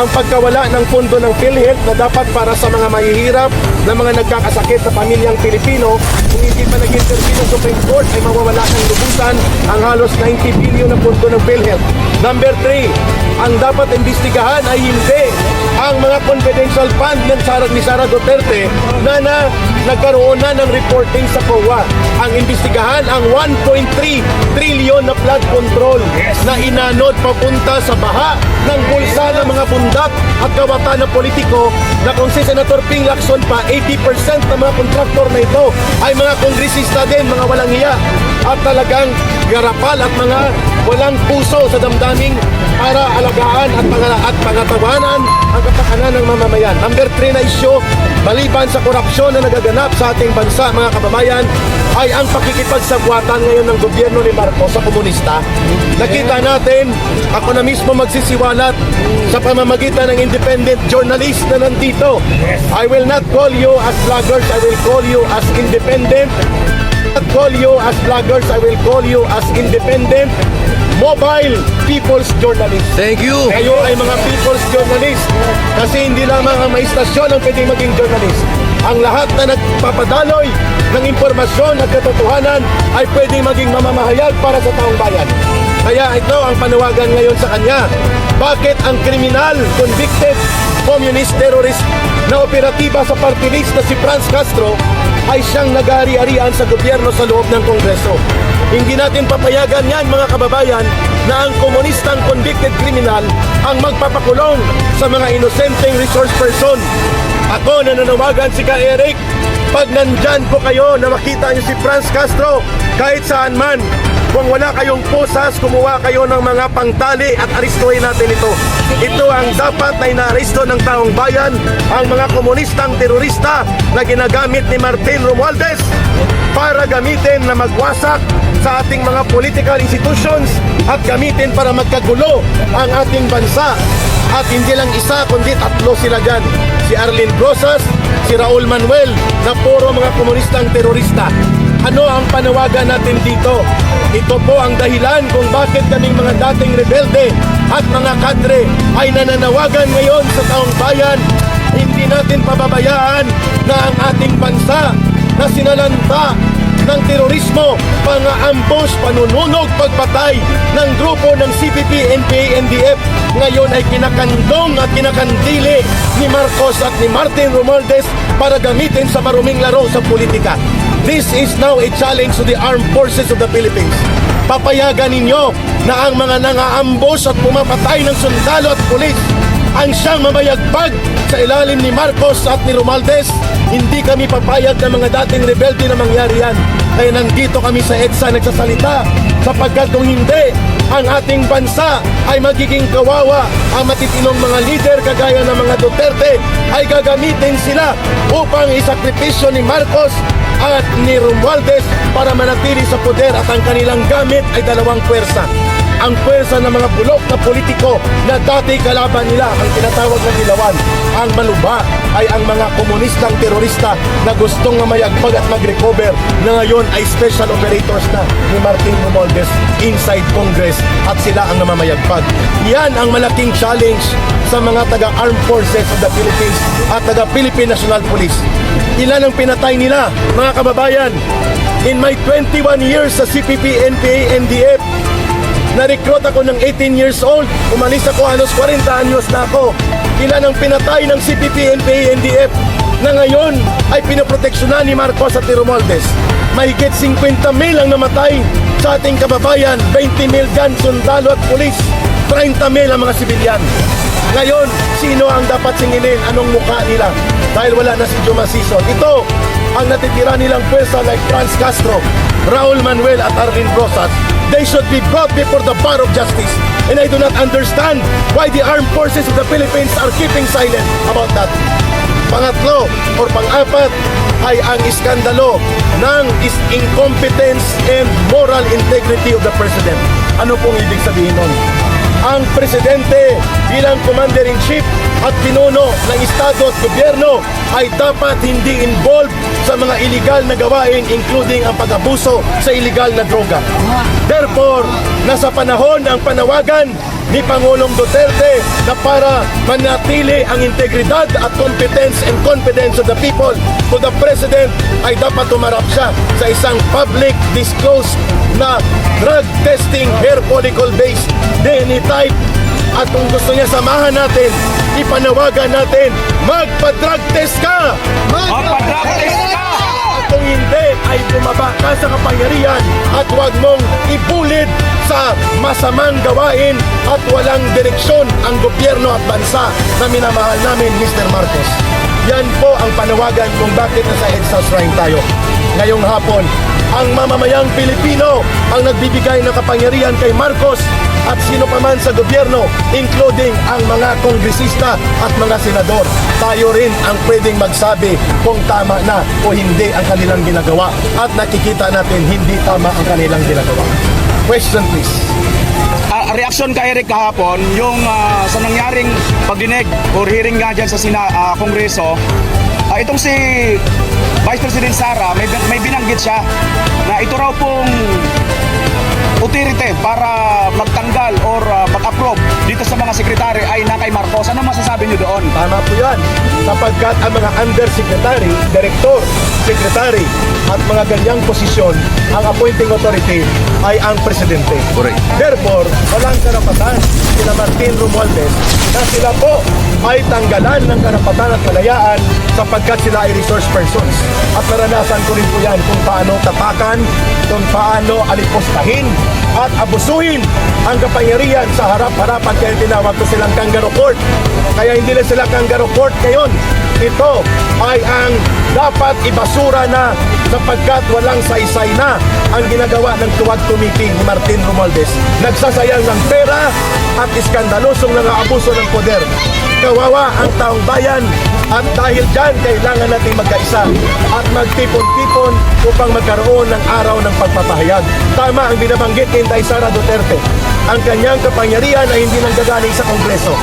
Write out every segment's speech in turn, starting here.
ang pagkawala ng pondo ng PhilHealth na dapat para sa mga mahihirap na mga nagkakasakit sa pamilyang Pilipino kung hindi pa nag-intervene ng Supreme Court ay mawawala ng lubusan ang halos 90 billion na pondo ng PhilHealth. Number 3, ang dapat imbestigahan ay hindi ang mga confidential fund ng Sara, ni Sara Duterte na, na nagkaroon na ng reporting sa COA. Ang imbestigahan ang 1.3 trillion na flood control na inanod papunta sa baha ng bulsa ng mga bundak at kawatan ng politiko na kung si Senator Ping Lacson pa 80% ng mga kontraktor na ito ay mga kongresista din, mga walang hiya at talagang garapal at mga walang puso sa damdaming para alagaan at, pangala, at pangatawanan ang kapakanan ng mamamayan. Number 3 na isyo, maliban sa korupsyon na nagaganap sa ating bansa, mga kababayan, ay ang pakikipagsagwatan ngayon ng gobyerno ni Marcos sa komunista. Nakita natin, ako na mismo magsisiwalat sa pamamagitan ng independent journalist na nandito. I will not call you as vloggers, I will call you as independent not call you as vloggers, I will call you as independent mobile people's journalist. Thank you. Kayo ay mga people's journalist kasi hindi lamang ang may istasyon ang pwedeng maging journalist. Ang lahat na nagpapadaloy ng impormasyon at katotohanan ay pwedeng maging mamamahayag para sa taong bayan. Kaya ito ang panawagan ngayon sa kanya. Bakit ang kriminal, convicted, communist terrorist na operatiba sa party list na si Franz Castro ay siyang nag-ari-arian sa gobyerno sa loob ng Kongreso. Hindi natin papayagan yan mga kababayan na ang komunistang convicted criminal ang magpapakulong sa mga inosenteng resource person. Ako nananawagan si Ka Eric, pag nandyan po kayo na makita niyo si Franz Castro, kahit saan man, kung wala kayong pusas, kumuha kayo ng mga pangtali at aristuhin natin ito. Ito ang dapat na inaaristo ng taong bayan, ang mga komunistang terorista na ginagamit ni Martin Romualdez para gamitin na magwasak sa ating mga political institutions at gamitin para magkagulo ang ating bansa. At hindi lang isa, kundi tatlo sila dyan. Si Arlene Rosas, si Raul Manuel, na puro mga komunistang terorista. Ano ang panawagan natin dito? Ito po ang dahilan kung bakit kaming mga dating rebelde at mga kadre ay nananawagan ngayon sa taong bayan. Hindi natin pababayaan na ang ating bansa na sinalanta ng terorismo, pang-ambush, panununog, pagpatay ng grupo ng CPP, NPA, NDF ngayon ay kinakandong at kinakandili ni Marcos at ni Martin Romualdez para gamitin sa maruming laro sa politika. This is now a challenge to the armed forces of the Philippines. Papayagan ninyo na ang mga nangaambos at pumapatay ng sundalo at pulis ang siyang mamayagbag sa ilalim ni Marcos at ni Romualdez. Hindi kami papayag ng mga dating rebelde na mangyari yan. Kaya nandito kami sa EDSA nagsasalita sapagkat kung hindi, ang ating bansa ay magiging kawawa. Ang matitinong mga leader kagaya ng mga Duterte ay gagamitin sila upang isakripisyo ni Marcos at ni Romualdez para manatili sa poder at ang kanilang gamit ay dalawang pwersa ang pwersa ng mga bulok na politiko na dati kalaban nila ang tinatawag na dilawan. Ang maluba ay ang mga komunistang terorista na gustong mamayagpag at mag-recover na ngayon ay special operators na ni Martin Romualdez inside Congress at sila ang namamayagpag. Yan ang malaking challenge sa mga taga-armed forces of the Philippines at taga-Philippine National Police. Ilan ang pinatay nila, mga kababayan? In my 21 years sa CPP, NPA, NDF, na-recruit ako ng 18 years old. Umalis ako halos 40 anyos na ako. Ilan ang pinatay ng CPP, NPA, NDF na ngayon ay pinoproteksyonan ni Marcos at ni Romualdez. Mahigit 50 mil ang namatay sa ating kababayan, 20 mil dyan sundalo at pulis, 30 mil ang mga sibilyan. Ngayon, sino ang dapat singilin? Anong mukha nila? Dahil wala na si Juma Sison. Ito ang natitira nilang pwesa like Franz Castro, Raul Manuel at Arvin Rosas. They should be brought before the bar of justice. And I do not understand why the armed forces of the Philippines are keeping silent about that. Pangatlo or pang-apat ay ang iskandalo ng is incompetence and moral integrity of the President. Ano pong ibig sabihin nun? Ang Presidente bilang Commander-in-Chief at pinuno ng Estado at Gobyerno ay dapat hindi involved sa mga illegal na gawain including ang pag-abuso sa illegal na droga. Therefore, nasa panahon ang panawagan ni Pangulong Duterte na para manatili ang integridad at competence and confidence of the people to the President ay dapat tumarap siya sa isang public disclosed na drug testing hair follicle based DNA type at kung gusto niya samahan natin, ipanawagan natin, magpa-drug test ka! Magpa-drug test ka! Kung hindi, ay bumaba ka sa kapangyarihan at huwag mong ibulid sa masamang gawain at walang direksyon ang gobyerno at bansa na minamahal namin, Mr. Marcos. Yan po ang panawagan kung bakit nasa EDSA Shrine tayo. Ngayong hapon, ang mamamayang Pilipino ang nagbibigay ng kapangyarihan kay Marcos at sino pa man sa gobyerno, including ang mga kongresista at mga senador. Tayo rin ang pwedeng magsabi kung tama na o hindi ang kanilang ginagawa at nakikita natin hindi tama ang kanilang ginagawa. Question please. Ah, reaksyon ka Eric kahapon yung ah, sa nangyaring pagdinig or hearing nga dyan sa sina, ah, Kongreso ah, itong si Vice President Sara may, may binanggit siya na ito raw pong authority para magtanggal or ah, mag-approve dito sa mga sekretary ay na kay Marcos. Ano masasabi niyo doon? Tama po yan. Sapagkat ang mga undersecretary, director, secretary, at mga ganyang posisyon, ang appointing authority ay ang presidente. Correct. Therefore, walang karapatan sila Martin Romualdez na sila po ay tanggalan ng karapatan at kalayaan sapagkat sila ay resource persons. At naranasan ko rin po yan kung paano tapakan, kung paano alipostahin at abusuhin ang kapangyarihan sa harap-harapan kaya tinawag ko silang kangaroo court. Kaya hindi na sila kangaroo court ngayon. Ito ay ang dapat ibasura na sapagkat walang saysay na ang ginagawa ng tuwag committee ni Martin Romualdez. Nagsasayang ng pera at iskandalosong nangaabuso ng poder. Kawawa ang taong bayan at dahil dyan kailangan natin magkaisa at magtipon-tipon upang magkaroon ng araw ng pagpapahayag. Tama ang binabanggit ni Inday Sara Duterte. Ang kanyang kapangyarihan ay hindi nanggagaling sa Kongreso.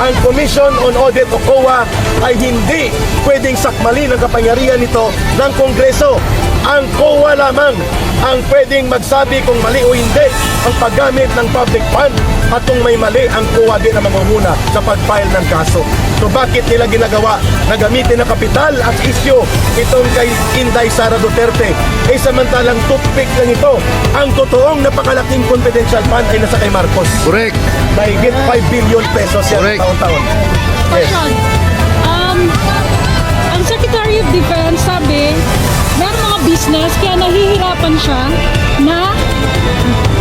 Ang Commission on Audit o COA ay hindi pwedeng sakmalin ang kapangyarihan nito ng Kongreso. Ang COA lamang ang pwedeng magsabi kung mali o hindi ang paggamit ng public fund at kung may mali ang COA din ang mamumuna sa pag-file ng kaso. So bakit nila ginagawa na gamitin ang kapital at isyo itong kay Inday Sara Duterte? Eh samantalang toothpick lang ito. Ang totoong napakalaking confidential fund ay nasa kay Marcos. Correct. Mahigit 5 billion pesos yan Correct. taon-taon. Yes. Um, ang Secretary of Defense sabi, meron mga business kaya nahihirapan siya na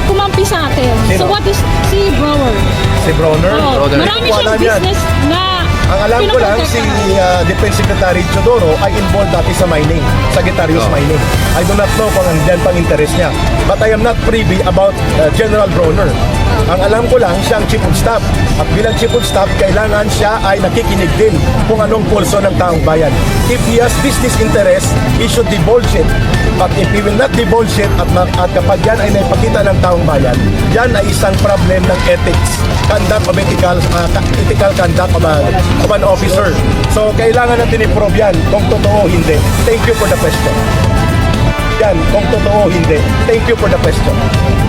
kumampi sa atin. Sino? So what is si Brower? Si Bronner. Oh, Broder. marami Wala siyang yan. business na Ang alam ko lang, si pinoprotektahan. uh, Defense Secretary Chodoro ay involved dati sa mining, Sagittarius Oh. Mining. I do not know kung andyan pang interest niya. But I am not privy about uh, General Bronner. Ang alam ko lang, siya ang chief of staff. At bilang chief of staff, kailangan siya ay nakikinig din kung anong pulso ng taong bayan. If he has business interest, he should divulge it. But if he will not divulge it at, at kapag yan ay naipakita ng taong bayan, yan ay isang problem ng ethics, conduct of ethical, uh, ethical conduct of, a, of an officer. So, kailangan natin i-probe yan kung totoo hindi. Thank you for the question. Yan, kung totoo hindi. Thank you for the question.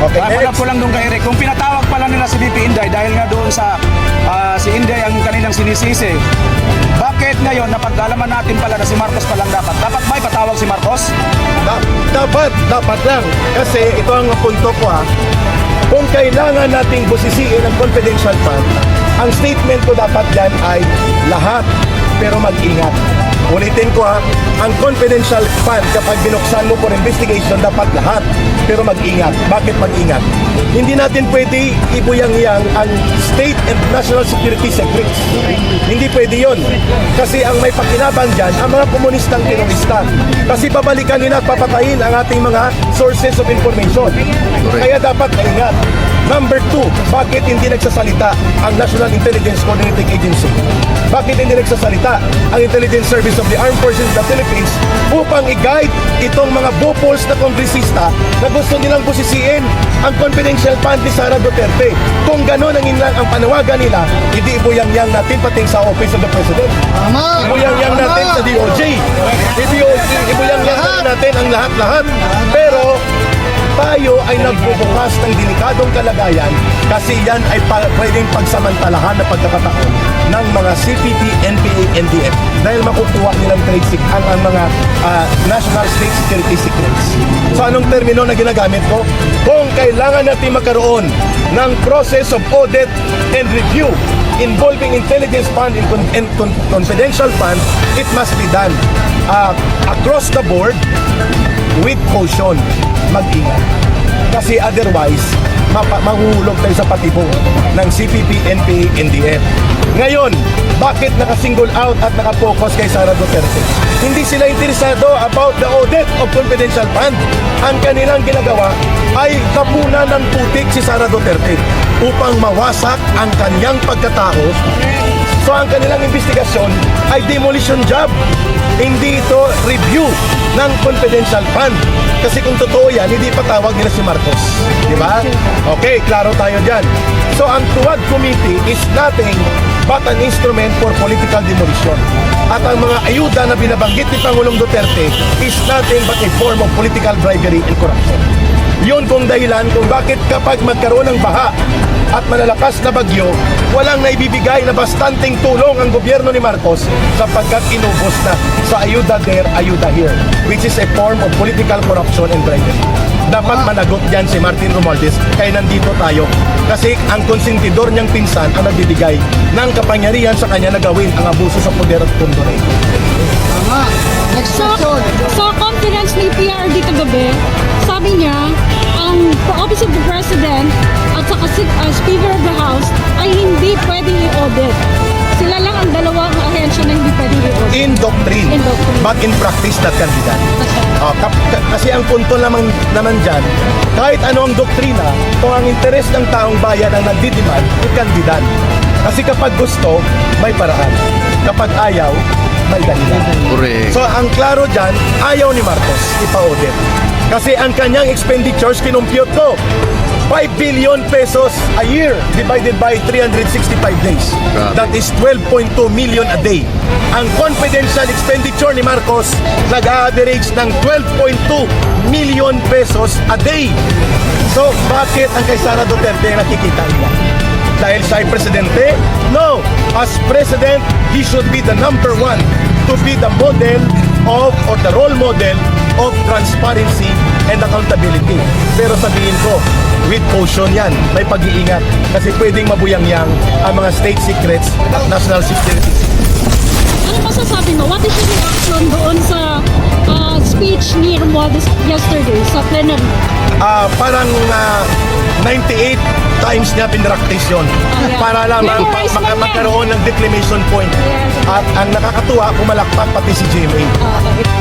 Okay, next. ko lang doon kay Eric. Kung pinatawag pala nila si VP Inday dahil nga doon sa ah, si Inday ang kanilang sinisisi, bakit ngayon napag-alaman natin pala na si Marcos palang dapat? Dapat ba ipatawag si Marcos? Da- dapat, dapat lang. Kasi ito ang punto ko ha. Kung kailangan nating busisiin ang confidential fund, ang statement ko dapat dyan ay lahat pero mag-ingat. Ulitin ko ha, ang confidential fund kapag binuksan mo for investigation, dapat lahat pero mag-ingat. Bakit mag-ingat? Hindi natin pwede ibuyang-yang ang state and national security secrets. Hindi pwede yon. Kasi ang may pakinabang dyan, ang mga komunistang terorista. Kasi babalikan nila at papatayin ang ating mga sources of information. Kaya dapat maingat. Number two, bakit hindi nagsasalita ang National Intelligence Coordinating Agency? Bakit hindi nagsasalita ang Intelligence Service of the Armed Forces of the Philippines upang i-guide itong mga bupols na kongresista na gusto nilang busisiin ang confidential fund ni Sara Duterte? Kung gano'n ang, inlang, ang panawagan nila, hindi ibuyang-yang natin pating sa Office of the President. Ibuyang-yang natin sa DOJ. Ibuyang- Ibuyang-yang natin ang lahat-lahat. Pero ay nagbubukas ng delikadong kalagayan kasi yan ay pa, pwedeng pagsamantalahan na pagkakataon ng mga CPP, NPA, NDF dahil makukuha nilang trade secret ang, ang mga ah, National State Security Secrets. So anong termino na ginagamit ko? Kung kailangan natin magkaroon ng process of audit and review involving intelligence fund and, con- and con- confidential fund, it must be done ah, across the board with caution. Mag-ingat. Kasi otherwise, mahuhulog tayo sa patibong ng CPP, NPA, NDF. Ngayon, bakit naka-single out at naka-focus kay Sara Duterte? Hindi sila interesado about the audit of confidential fund. Ang kanilang ginagawa ay kapunan ng putik si Sara Duterte upang mawasak ang kanyang pagkatao So ang kanilang investigasyon ay demolition job. Hindi ito review ng confidential fund. Kasi kung totoo yan, hindi patawag nila si Marcos. Di ba? Okay, klaro tayo dyan. So ang Tuwad Committee is nothing but an instrument for political demolition. At ang mga ayuda na binabanggit ni Pangulong Duterte is nothing but a form of political bribery and corruption. Yun kung dahilan kung bakit kapag magkaroon ng baha at malalakas na bagyo, walang naibibigay na bastanteng tulong ang gobyerno ni Marcos sapagkat inubos na sa ayuda there, ayuda here, which is a form of political corruption and bribery. Dapat managot dyan si Martin Romualdez kaya nandito tayo. Kasi ang konsentidor niyang pinsan ang nagbibigay ng kapangyarihan sa kanya na gawin ang abuso sa poder at pondo na ito. Tama. Next question. sa conference ni PRD kagabi, sabi niya, ang Office of the President at saka si- uh, Speaker of the House ay hindi pwedeng i-audit. Sila lang ang dalawang ahensya na hindi pwedeng i-audit. In doctrine, In doctrine. but in practice that can be done. Kap- ka- kasi ang punto naman, naman dyan, kahit ano ang doktrina, kung ang interes ng taong bayan ang nagdidemand, it can be done. Kasi kapag gusto, may paraan. Kapag ayaw, may dahilan. Correct. So ang klaro dyan, ayaw ni Marcos ipa-audit. Kasi ang kanyang expenditures, kinumpute ko, 5 billion pesos a year divided by 365 days. That is 12.2 million a day. Ang confidential expenditure ni Marcos nag-average ng 12.2 million pesos a day. So, bakit ang kay Sara Duterte nakikita nila? Dahil siya ay presidente? No! As president, he should be the number one to be the model of or the role model of transparency and accountability. Pero sabihin ko, with caution yan, may pag-iingat kasi pwedeng mabuyangyang ang mga state secrets at national security Ano masasabi mo? What is your reaction doon sa uh, speech ni Romualdez yesterday sa plenary? Ah, parang ah, 98 times niya pinractice yun yeah. para mag- lang yan. magkaroon ng declamation point. Yes. At ang nakakatuwa, pumalakpak pati si GMA. Uh, At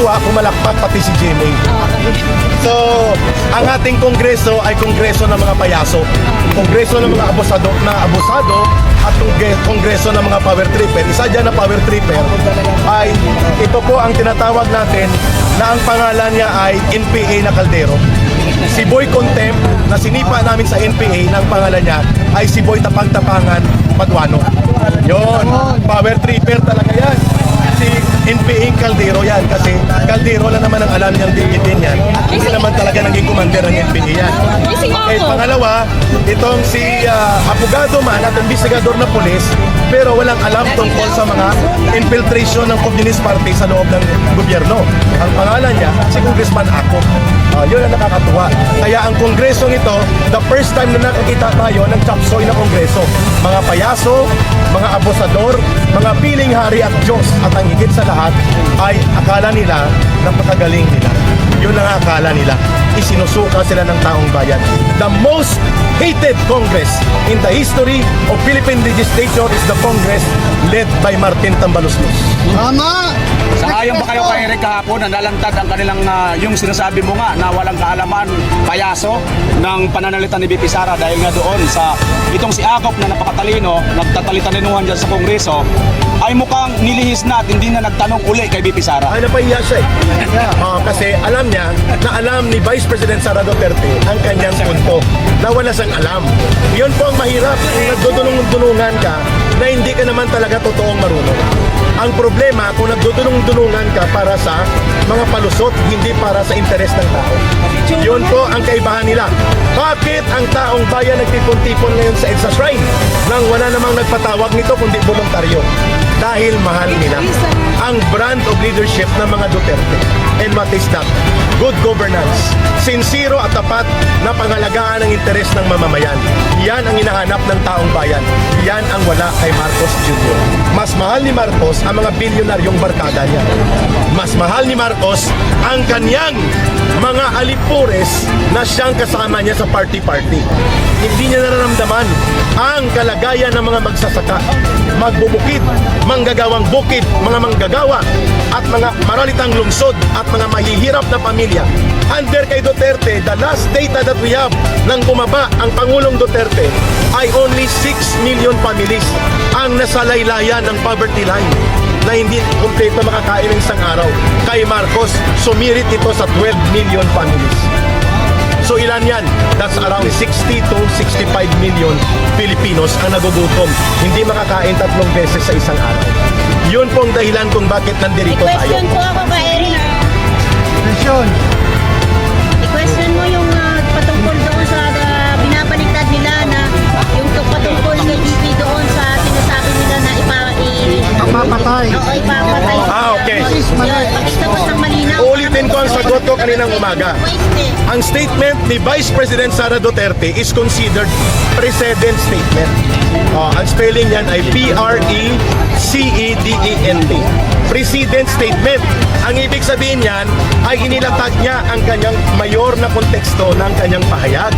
nakakatuwa, pumalakpak pati si GMA. So, ang ating kongreso ay kongreso ng mga payaso. Kongreso ng mga abusado, na abusado at kongre- kongreso ng mga power tripper. Isa dyan na power tripper ay ito po ang tinatawag natin na ang pangalan niya ay NPA na Caldero. Si Boy Contempt na sinipa namin sa NPA ng pangalan niya ay si Boy Tapang-Tapangan Paduano. Yon, power tripper talaga yan si NPA Caldero yan kasi Caldero lang naman ang alam niyang digitin yan. Hindi naman talaga naging commander ng NPA yan. Okay, pangalawa, itong si ah, abogado man at investigador na pulis pero walang alam tungkol sa mga infiltration ng Communist Party sa loob ng gobyerno. Ang pangalan niya, si Congressman Ako. Ah, yun ang nakakatuwa. Kaya ang kongresong ito, the first time na nakakita tayo ng chapsoy na kongreso. Mga payaso, mga abusador, mga piling hari at Diyos at ang higit sa lahat ay akala nila napakagaling nila. Yun ang akala nila. Isinusuka sila ng taong bayan. The most hated Congress in the history of Philippine legislature is the Congress led by Martin Tambaluslos. Tama. Sangayon ba kayo kay Eric kahapon na nalantad ang kanilang ah, yung sinasabi mo nga na walang kaalaman payaso ng pananalitan ni BP Sara dahil nga doon sa itong si Akop na napakatalino, nagtatalitaninuhan dyan sa Kongreso ay mukhang nilihis na at hindi na nagtanong uli kay BP Sara. Ay, napahiya siya eh. Ah, kasi alam niya na alam ni Vice President Sara Duterte ang kanyang punto na wala siyang alam. Yun po ang mahirap kung nagdudulong-dulungan ka na hindi ka naman talaga totoong marunong. Ang problema kung nagdudulong-dulungan ka para sa mga palusot, hindi para sa interes ng tao. Yun po ang kaibahan nila. Bakit ang taong bayan nagtipon-tipon ngayon sa EDSA Shrine nang wala namang nagpatawag nito kundi voluntaryo? Dahil mahal nila ang brand of leadership ng mga Duterte. And what? Good governance. Sincero at tapat na pangalagaan ng interes ng mamamayan. Yan ang hinahanap ng taong bayan. Yan ang wala kay Marcos Jr. Mas mahal ni Marcos ang mga bilyonaryong barkada niya. Mas mahal ni Marcos ang kanyang mga alipures na siyang kasama niya sa party-party. Hindi niya nararamdaman ang kalagayan ng mga magsasaka, magbubukid, manggagawang bukid, mga manggagawa, at mga maralitang lungsod at mga mahihirap na pamilya. Under kay Duterte, the last data that we have nang bumaba ang Pangulong Duterte ay only 6 million families ang nasalaylayan ng poverty line na hindi kumpleto makakain ng isang araw. Kay Marcos, sumirit ito sa 12 million families. So ilan yan? That's around 60 to 65 million Filipinos ang nagugutom. Hindi makakain tatlong beses sa isang araw. Yun pong dahilan kung bakit nandirito tayo. question po ako kay Eric. Question. Kaninang umaga. Ang statement ni Vice President Sara Duterte is considered precedent statement. Uh, ang spelling niyan ay P-R-E-C-E-D-E-N-T. Precedent statement. Ang ibig sabihin niyan ay inilatag niya ang kanyang mayor na konteksto ng kanyang pahayag.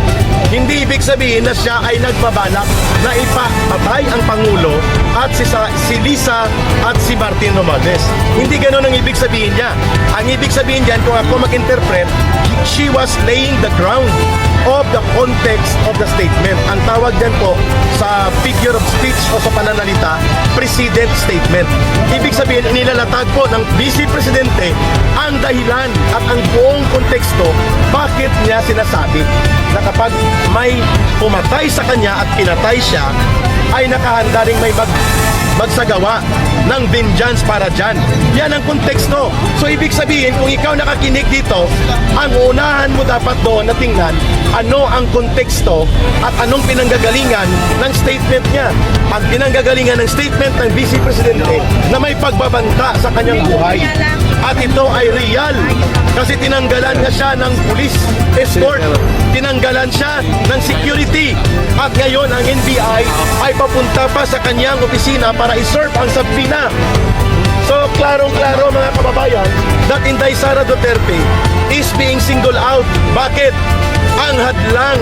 Hindi ibig sabihin na siya ay nagbabalak na ipapatay ang Pangulo at si, Sa- si Lisa at si Martin Romualdez. Hindi ganon ang ibig sabihin niya. Ang ibig sabihin niyan, kung ako mag-interpret, she was laying the ground of the context of the statement. Ang tawag dyan po sa figure of speech o sa pananalita, precedent statement. Ibig sabihin, inilalatag po ng Vice Presidente ang dahilan at ang buong konteksto bakit niya sinasabi na kapag may pumatay sa kanya at pinatay siya, ay nakahanda ring may mag magsagawa ng vengeance para dyan. Yan ang konteksto. So ibig sabihin, kung ikaw nakakinig dito, ang unahan mo dapat doon na tingnan ano ang konteksto at anong pinanggagalingan ng statement niya. Ang pinanggagalingan ng statement ng Vice Presidente na may pagbabanta sa kanyang buhay. At ito ay real kasi tinanggalan nga siya ng police escort. Tinanggalan siya ng security. At ngayon ang NBI ay papunta pa sa kanyang opisina para iserve ang sabina. So, klarong-klaro mga kababayan that Inday Sara Duterte is being singled out. Bakit? Ang hadlang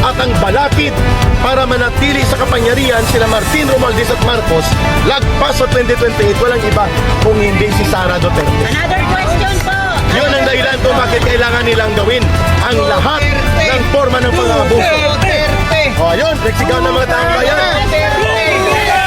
at ang balakid para manatili sa kapangyarihan sila Martin Romualdez at Marcos lagpas sa 2028 walang iba kung hindi si Sara Duterte. Another question po. Yun ang dahilan kung bakit kailangan nilang gawin ang lahat ng forma ng pang-abuso. O, yun, nagsikaw ng mga taong bayan.